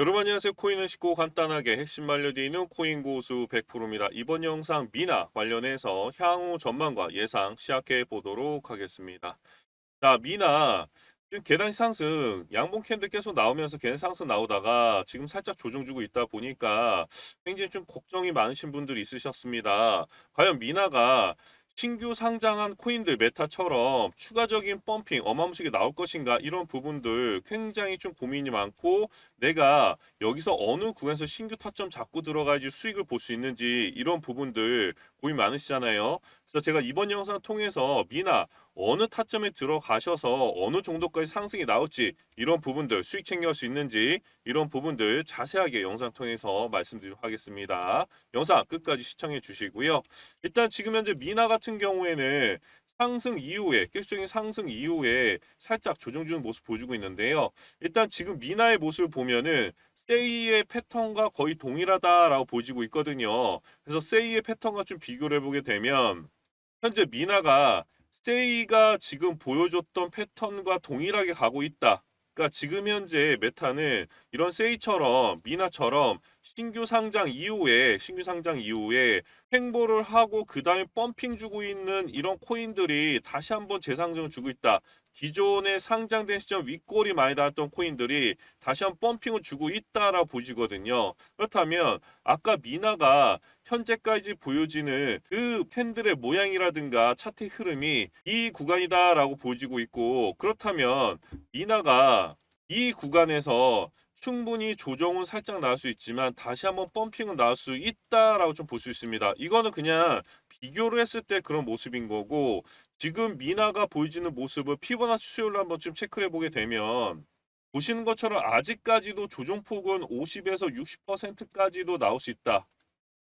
여러분 안녕하세요. 코인을 쉽고 간단하게 핵심 알려드리는 코인 고수 100%입니다. 이번 영상 미나 관련해서 향후 전망과 예상 시작해 보도록 하겠습니다. 자, 미나 지금 계단 상승, 양봉 캔들 계속 나오면서 계단 상승 나오다가 지금 살짝 조정 주고 있다 보니까 굉장히 좀 걱정이 많으신 분들이 있으셨습니다. 과연 미나가 신규 상장한 코인들 메타처럼 추가적인 펌핑 어마무시하게 나올 것인가 이런 부분들 굉장히 좀 고민이 많고 내가 여기서 어느 구간에서 신규 타점 잡고 들어가야지 수익을 볼 수 있는지 이런 부분들 고민 많으시잖아요. 그래서 제가 이번 영상을 통해서 미나 어느 타점에 들어가셔서 어느 정도까지 상승이 나올지 이런 부분들 수익 챙겨갈 수 있는지 이런 부분들 자세하게 영상 통해서 말씀드리도록 하겠습니다. 영상 끝까지 시청해 주시고요. 일단 지금 현재 미나 같은 경우에는 상승 이후에 계속적인 상승 이후에 살짝 조정 주는 모습 보여주고 있는데요. 일단 지금 미나의 모습을 보면은 세이의 패턴과 거의 동일하다라고 보여지고 있거든요. 그래서 세이의 패턴과 좀 비교를 해보게 되면 현재 미나가 세이가 지금 보여줬던 패턴과 동일하게 가고 있다. 그러니까 지금 현재 메타는 이런 세이처럼 미나처럼 신규 상장 이후에 신규 상장 이후에 횡보를 하고 그 다음에 펌핑 주고 있는 이런 코인들이 다시 한번 재상승을 주고 있다. 기존에 상장된 시점 윗골이 많이 닿았던 코인들이 다시 한번 펌핑을 주고 있다라고 보여지거든요. 그렇다면 아까 미나가 현재까지 보여지는 그 캔들의 모양이라든가 차트 흐름이 이 구간이다라고 보여지고 있고 그렇다면 미나가 이 구간에서 충분히 조정은 살짝 나올 수 있지만 다시 한번 펌핑은 나올 수 있다라고 좀 볼 수 있습니다. 이거는 그냥 비교를 했을 때 그런 모습인 거고 지금 미나가 보여지는 모습을 피보나치 수요일로 한번 좀 체크를 해보게 되면 보시는 것처럼 아직까지도 조정폭은 50에서 60%까지도 나올 수 있다.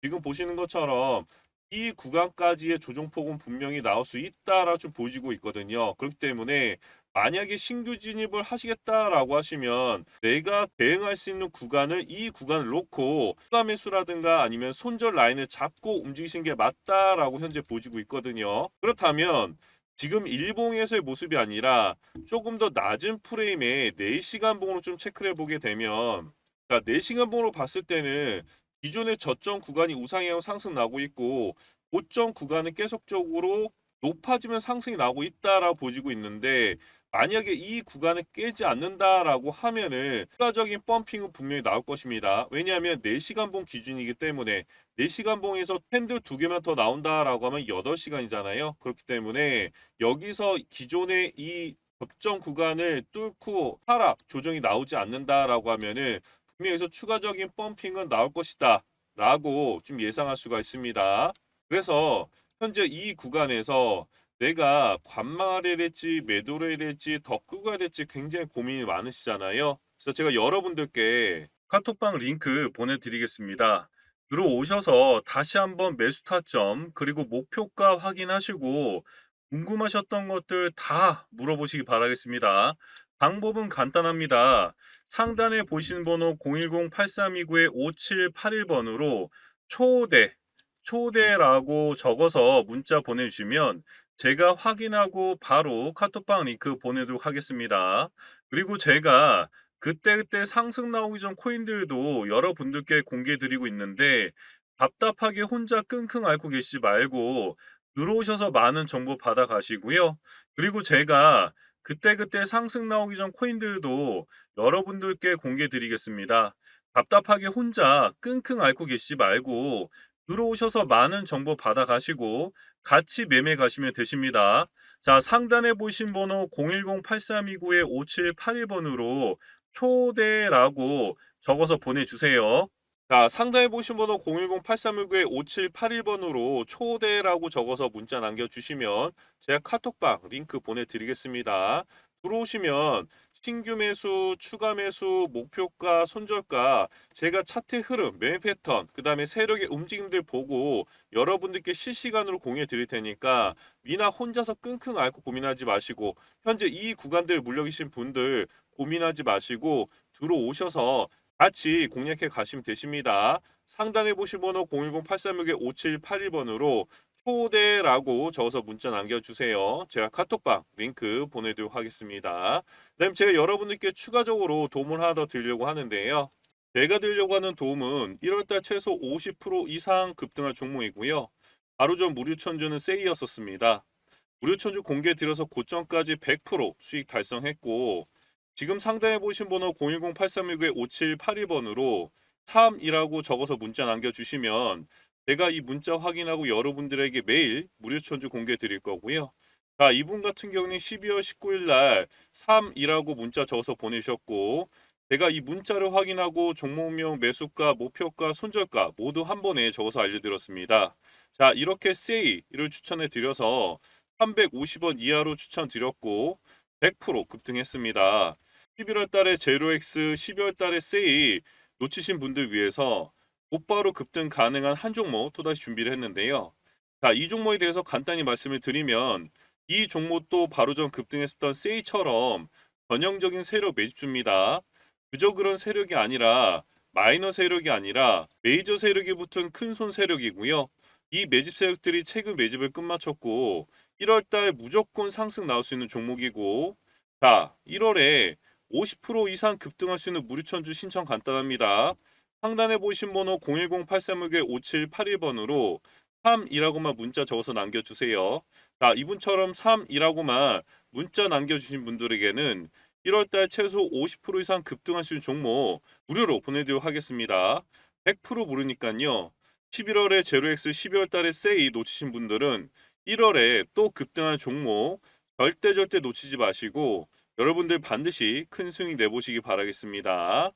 지금 보시는 것처럼 이 구간까지의 조정폭은 분명히 나올 수 있다라고 좀 보여지고 있거든요. 그렇기 때문에 만약에 신규 진입을 하시겠다라고 하시면 내가 대응할 수 있는 구간을 이 구간을 놓고 추가 매수라든가 아니면 손절 라인을 잡고 움직이시는 게 맞다라고 현재 보여지고 있거든요. 그렇다면 지금 일봉에서의 모습이 아니라 조금 더 낮은 프레임의 4시간 봉으로 좀 체크를 해보게 되면 그러니까 4시간 봉으로 봤을 때는 기존의 저점 구간이 우상향 상승 나고 있고 고점 구간은 계속적으로 높아지면 상승이 나고 있다라고 보여지고 있는데 만약에 이 구간을 깨지 않는다라고 하면은 추가적인 펌핑은 분명히 나올 것입니다. 왜냐하면 4시간 봉 기준이기 때문에 4시간 봉에서 캔들 두 개만 더 나온다라고 하면 8시간이잖아요. 그렇기 때문에 여기서 기존의 이 접점 구간을 뚫고 하락 조정이 나오지 않는다라고 하면은 분명히 여기서 추가적인 펌핑은 나올 것이다 라고 좀 예상할 수가 있습니다. 그래서 현재 이 구간에서 내가 관망을 해야 될지 매도를 해야 될지 해야 될지 굉장히 고민이 많으시잖아요. 그래서 제가 여러분들께 카톡방 링크 보내드리겠습니다. 들어오셔서 다시 한번 매수 타점 그리고 목표가 확인하시고 궁금하셨던 것들 다 물어보시기 바라겠습니다. 방법은 간단합니다. 상단에 보시는 번호 010-8329-5781번으로 초대, 초대라고 적어서 문자 보내주시면 제가 확인하고 바로 카톡방 링크 보내도록 하겠습니다. 그리고 제가 그때그때 상승 나오기 전 코인들도 여러분들께 공개 드리고 있는데 답답하게 혼자 끙끙 앓고 계시지 말고 들어오셔서 많은 정보 받아 가시고요. 그리고 제가 그때그때 상승 나오기 전 코인들도 여러분들께 공개 드리겠습니다. 답답하게 혼자 끙끙 앓고 계시지 말고 들어오셔서 많은 정보 받아 가시고 같이 매매 가시면 되십니다. 자, 상단에 보신 번호 010-8329-5781번으로 초대라고 적어서 보내주세요. 자, 상단에 보신 번호 010-8319-5781번으로 초대라고 적어서 문자 남겨주시면 제가 카톡방 링크 보내드리겠습니다. 들어오시면 신규 매수, 추가 매수, 목표가, 손절가, 제가 차트 흐름, 매매 패턴, 그 다음에 세력의 움직임들 보고 여러분들께 실시간으로 공유해 드릴 테니까 미나 혼자서 끙끙 앓고 고민하지 마시고 현재 이 구간들 물려 계신 분들 고민하지 마시고 들어오셔서 같이 공략해 가시면 되십니다. 상단에 보신 번호 010-8361-5781번으로 초대라고 적어서 문자 남겨주세요. 제가 카톡방 링크 보내도록 하겠습니다. 그다음 제가 여러분들께 추가적으로 도움을 하나 더 드리려고 하는데요. 제가 드리려고 하는 도움은 1월달 최소 50% 이상 급등할 종목이고요. 바로 전 무료천주는 세이였었습니다. 무료천주 공개 드려서 고점까지 100% 수익 달성했고 지금 상단에 보신 번호 010-8369-5781번으로 3이라고 적어서 문자 남겨주시면 제가 이 문자 확인하고 여러분들에게 매일 무료 천주 공개 드릴 거고요. 자, 이분 같은 경우는 12월 19일 날 3이라고 문자 적어서 보내셨고 제가 이 문자를 확인하고 종목명, 매수가, 목표가, 손절가 모두 한 번에 적어서 알려드렸습니다. 자, 이렇게 세이를 추천해 드려서 350원 이하로 추천드렸고 100% 급등했습니다. 11월 달에 제로엑스, 12월 달에 세이 놓치신 분들 위해서 곧바로 급등 가능한 한 종목 또다시 준비를 했는데요. 자, 이 종목에 대해서 간단히 말씀을 드리면 이 종목도 바로 전 급등했었던 세이처럼 전형적인 세력 매집주입니다. 그저 그런 세력이 아니라 마이너 세력이 아니라 메이저 세력이 붙은 큰 손 세력이고요. 이 매집 세력들이 최근 매집을 끝마쳤고 1월 달 무조건 상승 나올 수 있는 종목이고 자, 1월에 50% 이상 급등할 수 있는 무료천주 신청 간단합니다. 상단에 보신 번호 010-8361-5781번으로 3이라고만 문자 적어서 남겨주세요. 자, 이분처럼 3이라고만 문자 남겨주신 분들에게는 1월달 최소 50% 이상 급등할 수 있는 종목 무료로 보내드리도록 하겠습니다. 100% 모르니까요. 11월에 제로엑스 12월달에 세이 놓치신 분들은 1월에 또 급등한 종목 절대 절대 놓치지 마시고 여러분들 반드시 큰 수익 내보시기 바라겠습니다.